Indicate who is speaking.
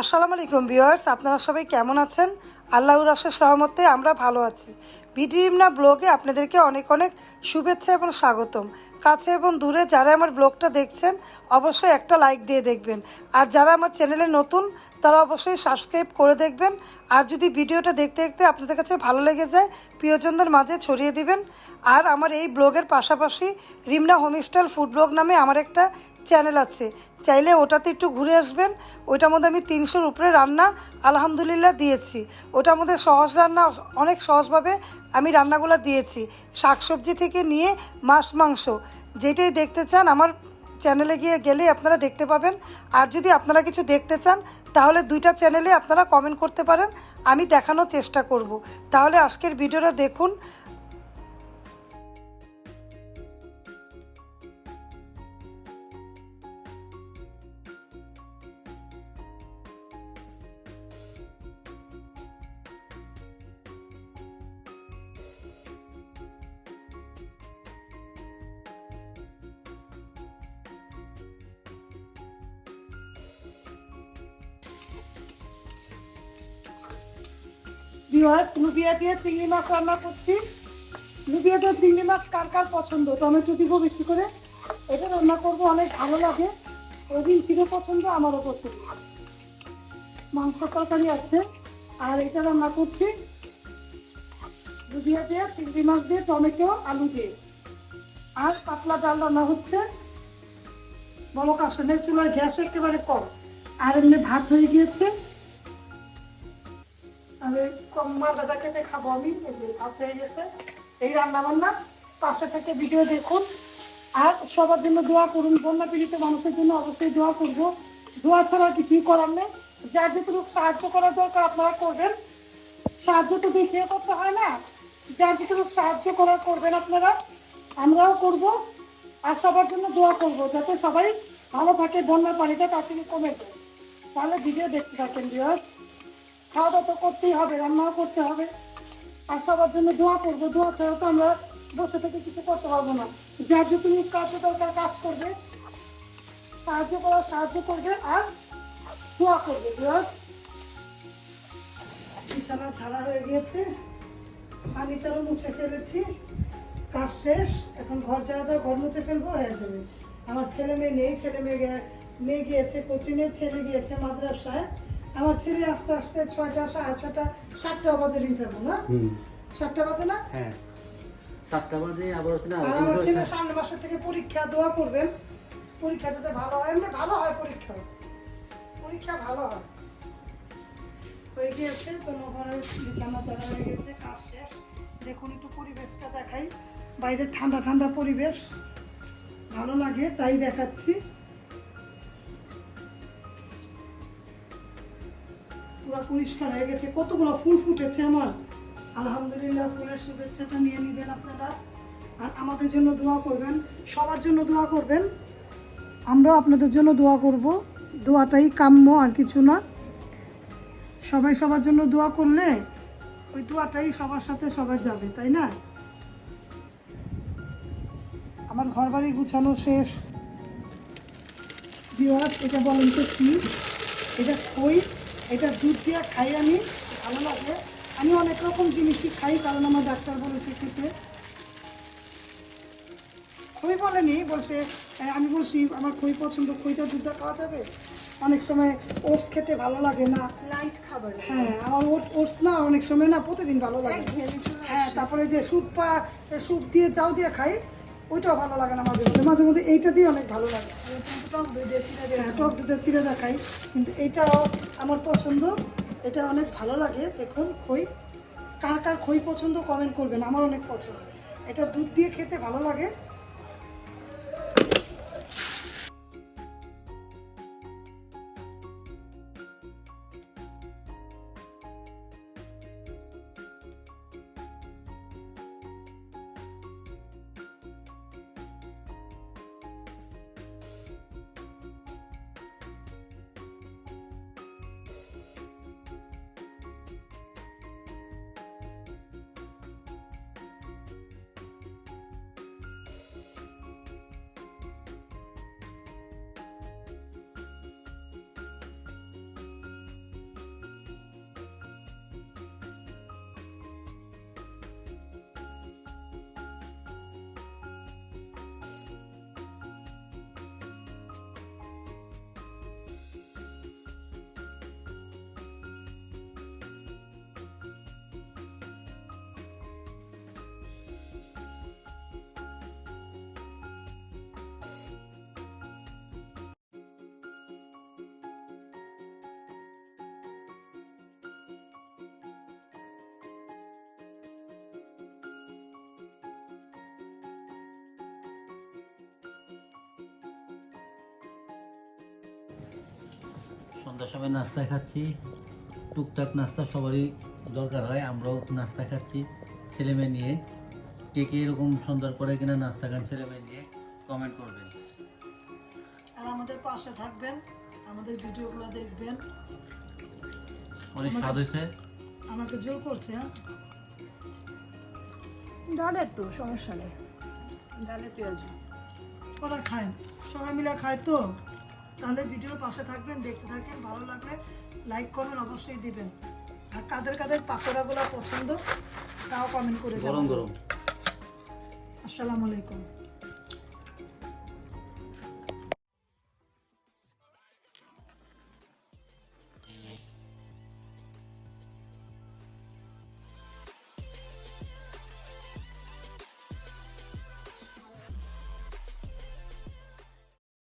Speaker 1: আসসালামু আলাইকুম ভিউয়ার্স, আপনারা সবাই কেমন আছেন? আল্লাহর আশের সহমতে আমরা ভালো আছি। বিডিরিমনা ব্লগে আপনাদেরকে অনেক অনেক শুভেচ্ছা এবং স্বাগতম। কাছে এবং দূরে যারা আমার ব্লগটা দেখছেন, অবশ্যই একটা লাইক দিয়ে দেখবেন। আর যারা আমার চ্যানেলে নতুন, তারা অবশ্যই সাবস্ক্রাইব করে দেখবেন। আর যদি ভিডিওটা দেখতে দেখতে আপনাদের কাছে ভালো লেগে যায়, প্রিয়জনদের মাঝে ছড়িয়ে দিবেন। আর আমার এই ব্লগের পাশাপাশি রিমনা হোমস্টাইল ফুড ব্লগ নামে আমার একটা চ্যানেল আছে। চাইলে ওটাতে একটু ঘুরে আসবেন। ওইটার মধ্যে আমি তিনশোর উপরে রান্না আলহামদুলিল্লাহ দিয়েছি। ওটার মধ্যে সহজ রান্না অনেক সহজভাবে আমি রান্নাগুলো দিয়েছি। শাকসবজি থেকে নিয়ে মাছ, মাংস। যেটাই দেখতে চান আমার চ্যানেলে গিয়ে গেলেই আপনারা দেখতে পাবেন। আর যদি আপনারা কিছু দেখতে চান, তাহলে দুইটা চ্যানেলে আপনারা কমেন্ট করতে পারেন। আমি দেখানোর চেষ্টা করব। তাহলে আজকের ভিডিওটা দেখুন। ভিওয়ার লুবিয়া দিয়ে চিংড়ি মাছ রান্না করছি। লুবিয়া দিয়ে চিংড়ি মাছ কার কার পছন্দ? টমেটো দিব বেশি করে। এটা রান্না করব, অনেক ভালো লাগে। ওদিন ছিল পছন্দ? আমারও পছন্দ। মাংস তরকারি আছে। আর এটা রান্না করছি। লুবিয়া দিয়ে চিংড়ি মাছ দিয়ে টমেটো, আলু দিয়ে। আর পাতলা ডাল রান্না হচ্ছে। বড় কাশনের চুলার গ্যাস একেবারে কম। আর এমনি ভাত হয়ে গিয়েছে। মালটা কেটে খাব আমি। ভাত হয়ে গেছে। এই রান্না বান্না পাশে থেকে ভিডিও দেখুন। আর সবার জন্য দোয়া করুন। বন্যা পীড়িত মানুষের জন্য অবশ্যই দোয়া করব। দোয়া ছাড়া কিছুই করার নেই। যার যেটুকু সাহায্য করা দরকার আপনারা করবেন। সাহায্য তো দেখিয়ে করতে হয় না। যার যেটুকু সাহায্য করার করবেন আপনারা, আমরাও করব। আর সবার জন্য দোয়া করব যাতে সবাই ভালো থাকে, বন্যার পানিটা তার থেকে কমে যায়। তাহলে ভিডিও দেখতে থাকেন বিয়ার খাওয়া তো করতেই হবে, রান্নাও করতে হবে। আর সবার জন্য দোয়া করব, দোয়া ছাড়া তো আমরা বসে থেকে কিছু করতে পারব না। যার যে তুমি কাজ দরকার কাজ করবে, সাহায্য করার সাহায্য করবে আর দোয়া করবে বিয়ার বিছানা ছাড়া হয়ে গিয়েছে চালু মুছে ফেলেছি, কাজ শেষ। এখন ঘর তো ঘর মুছে ফেলব, হয়ে যাবে। আমার ছেলে মেয়ে নেই, ছেলে মেয়ে মেয়ে গিয়েছে কোচিংয়ে ছেলে গিয়েছে মাদ্রাসায়। আমার ছেলে আস্তে আস্তে ছয়টা সাড়ে ছটা সাতটা বাজে ইন্টারভিউ না? সাতটা বাজে না?
Speaker 2: হ্যাঁ। সাতটা বাজে আবার না
Speaker 1: আর আমার ছেলে সামনে মাসের থেকে পরীক্ষা দোয়া করবেন। পরীক্ষা যাতে ভালো হয় এমনি ভালো হয় পরীক্ষা। পরীক্ষা ভালো হয়। হয়ে গিয়েছে কোনো ঘরের বিছানা চালা হয়ে গেছে কাজ শেষ। দেখুন একটু পরিবেশটা দেখাই। বাইরে ঠান্ডা ঠান্ডা পরিবেশ। ভালো লাগে তাই দেখাচ্ছি। পুরো পরিষ্কার হয়ে গেছে। কতগুলো ফুল ফুটেছে আমার। আলহামদুলিল্লাহ, ফুলের শুভেচ্ছাটা নিয়ে নেবেন আপনারা। আর আমাদের জন্য দোয়া করবেন। সবার জন্য দোয়া করবেন। আমরাও আপনাদের জন্য দোয়া করব। দোয়াটাই কাম্য, আর কিছু না। সবাই সবার জন্য দোয়া করলে ওই দোয়াটাই সবার সাথে সবার যাবে, তাই না? আমার ঘর বাড়ি গুছানো শেষ। বিহার এটা বলেন তো কি? এটা খই এটা দুধ দিয়ে খাই আমি ভালো লাগে। আমি অনেক রকম জিনিসই খাই কারণ আমার ডাক্তার বলেছে খেতে। খই বলেনি বলছে "এ, আমি বলছি আমার খই পছন্দ খইটা দুধটা খাওয়া যাবে? অনেক সময় ওটস খেতে ভালো লাগে না।
Speaker 3: লাইট খাবার
Speaker 1: হ্যাঁ আমার ওট ওটস না অনেক সময় না প্রতিদিন ভালো লাগে। হ্যাঁ তারপরে যে স্যুপ পা স্যুপ দিয়ে চাউ দিয়ে খাই ওইটাও ভালো লাগে না মাঝে মধ্যে। মাঝে মধ্যে এইটা দিয়ে অনেক ভালো লাগে।
Speaker 3: টক দই দিয়ে দিয়ে
Speaker 1: হ্যাঁ টক দুধে চিড়ে দেখাই। কিন্তু এটা আমার পছন্দ। এটা অনেক ভালো লাগে। দেখুন, খই। কার কার খই পছন্দ কমেন্ট করবেন। আমার অনেক পছন্দ। এটা দুধ দিয়ে খেতে ভালো লাগে।
Speaker 2: সন্ধ্যার সময় নাস্তা খাচ্ছি। টুকটাক নাস্তা সবারই দরকার হয় আমরাও নাস্তা খাচ্ছি ছেলে মেয়ে নিয়ে। কে কে এরকম সন্ধ্যার পরে কিনা নাস্তা খান ছেলে মেয়ে নিয়ে কমেন্ট করবেন।
Speaker 1: আর আমাদের পাশে থাকবেন আমাদের ভিডিওগুলো দেখবেন।
Speaker 2: অনেক স্বাদ হয়েছে।
Speaker 1: আমাকে জোর করছে হ্যাঁ?
Speaker 3: ডালের তো সমস্যা নেই। ডালের পেঁয়াজ
Speaker 1: ওরা খায় সবাই মিলে খায় তো? তাহলে ভিডিওর পাশে থাকবেন দেখতে থাকবেন ভালো লাগলে লাইক কমেন্ট অবশ্যই দিবেন। আর কাদের কাদের পাকোড়াগুলো পছন্দ তাও কমেন্ট করে
Speaker 2: গরম গরম।
Speaker 1: আসসালামু আলাইকুম।